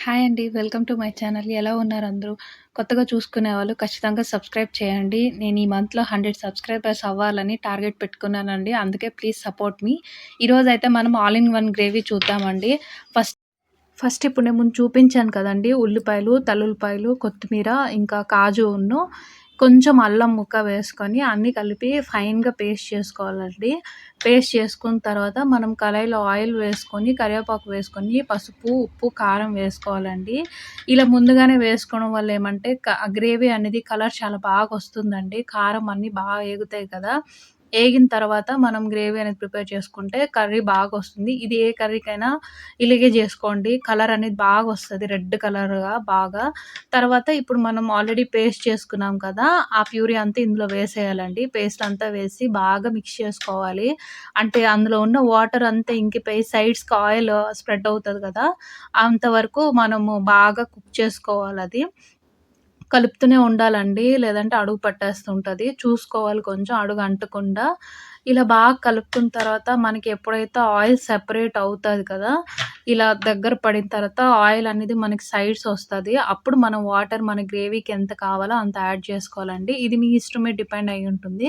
Hi అండి. Welcome to my channel. ఎలా ఉన్నారు అందరూ? కొత్తగా చూసుకునే వాళ్ళు ఖచ్చితంగా సబ్స్క్రైబ్ చేయండి. నేను ఈ మంత్‌లో 100 సబ్స్క్రైబర్స్ అవ్వాలని టార్గెట్ పెట్టుకున్నానండి. అందుకే ప్లీజ్ సపోర్ట్ మీ. ఈరోజైతే మనం ఆల్ ఇన్ వన్ గ్రేవీ చూద్దామండి. ఫస్ట్ ఫస్ట్ ఇప్పుడు నేను ముందు చూపించాను కదండి ఉల్లిపాయలు, తల్లుల్లిపాయలు, కొత్తిమీర ఇంకా కాజు ఉన్ను కొంచెం అల్లం ముక్క వేసుకొని అన్నీ కలిపి ఫైన్‌గా పేస్ట్ చేసుకోవాలండి. పేస్ట్ చేసుకున్న తర్వాత మనం కళాయిలో ఆయిల్ వేసుకొని, కరివేపాకు వేసుకొని, పసుపు, ఉప్పు, కారం వేసుకోవాలండి. ఇలా ముందుగానే వేసుకోవడం వల్ల ఏమంటే గ్రేవీ అనేది కలర్ చాలా బాగా వస్తుందండి. కారం అన్నీ బాగా ఎగుతాయి కదా! వేగిన తర్వాత మనం గ్రేవీ అనేది ప్రిపేర్ చేసుకుంటే కర్రీ బాగా వస్తుంది ఇది ఏ కర్రీకైనా ఇలాగే చేసుకోండి. కలర్ అనేది బాగా వస్తుంది రెడ్ కలర్‌గా బాగా. తర్వాత ఇప్పుడు మనం ఆల్రెడీ పేస్ట్ చేసుకున్నాం కదా! ఆ ప్యూరీ అంతా ఇందులో వేసేయాలండి. పేస్ట్ అంతా వేసి బాగా మిక్స్ చేసుకోవాలి. అంటే అందులో ఉన్న వాటర్ అంతా ఇంకిపోయి సైడ్స్‌కి ఆయిల్ స్ప్రెడ్ అవుతుంది కదా! అంతవరకు మనము బాగా కుక్ చేసుకోవాలి అది కలుపుతూనే ఉండాలండి. లేదంటే అడుగు పట్టేస్తుంటుంది చూసుకోవాలి కొంచెం అడుగు అంటకుండా. ఇలా బాగా కలుపుకున్న తర్వాత మనకి ఎప్పుడైతే ఆయిల్ సెపరేట్ అవుతుంది కదా! ఇలా దగ్గర పడిన తర్వాత ఆయిల్ అనేది మనకి సైడ్స్ వస్తుంది అప్పుడు మనం వాటర్ మన గ్రేవీకి ఎంత కావాలో అంత యాడ్ చేసుకోవాలండి. ఇది మీ ఇష్టం మీద డిపెండ్ అయి ఉంటుంది.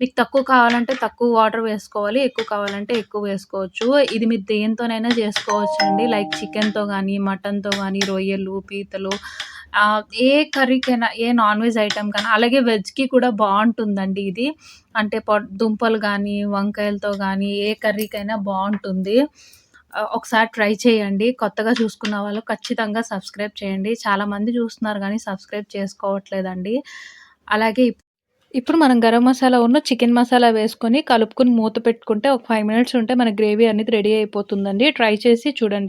మీకు తక్కువ కావాలంటే తక్కువ వాటర్ వేసుకోవాలి. ఎక్కువ కావాలంటే ఎక్కువ వేసుకోవచ్చు. ఇది మీరు దేనితోనైనా చేసుకోవచ్చండి. లైక్ చికెన్‌తో కానీ మటన్‌తో కానీ రొయ్యలు, పీతలు ఏ కర్రీకైనా ఏ నాన్ వెజ్ ఐటమ్ కానీ అలాగే వెజ్‌కి కూడా బాగుంటుందండి ఇది. అంటే పొ దుంపలు కానీ వంకాయలతో కానీ ఏ కర్రీకైనా బాగుంటుంది ఒకసారి ట్రై చేయండి. కొత్తగా చూసుకున్న వాళ్ళు ఖచ్చితంగా సబ్స్క్రైబ్ చేయండి. చాలామంది చూస్తున్నారు కానీ సబ్స్క్రైబ్ చేసుకోవట్లేదండి. అలాగే ఇప్ ఇప్పుడు మనం గరం మసాలా ఉన్న చికెన్ మసాలా వేసుకొని కలుపుకొని మూత పెట్టుకుంటే ఒక ఫైవ్ మినిట్స్ ఉంటే మన గ్రేవీ అనేది రెడీ అయిపోతుందండి. ట్రై చేసి చూడండి.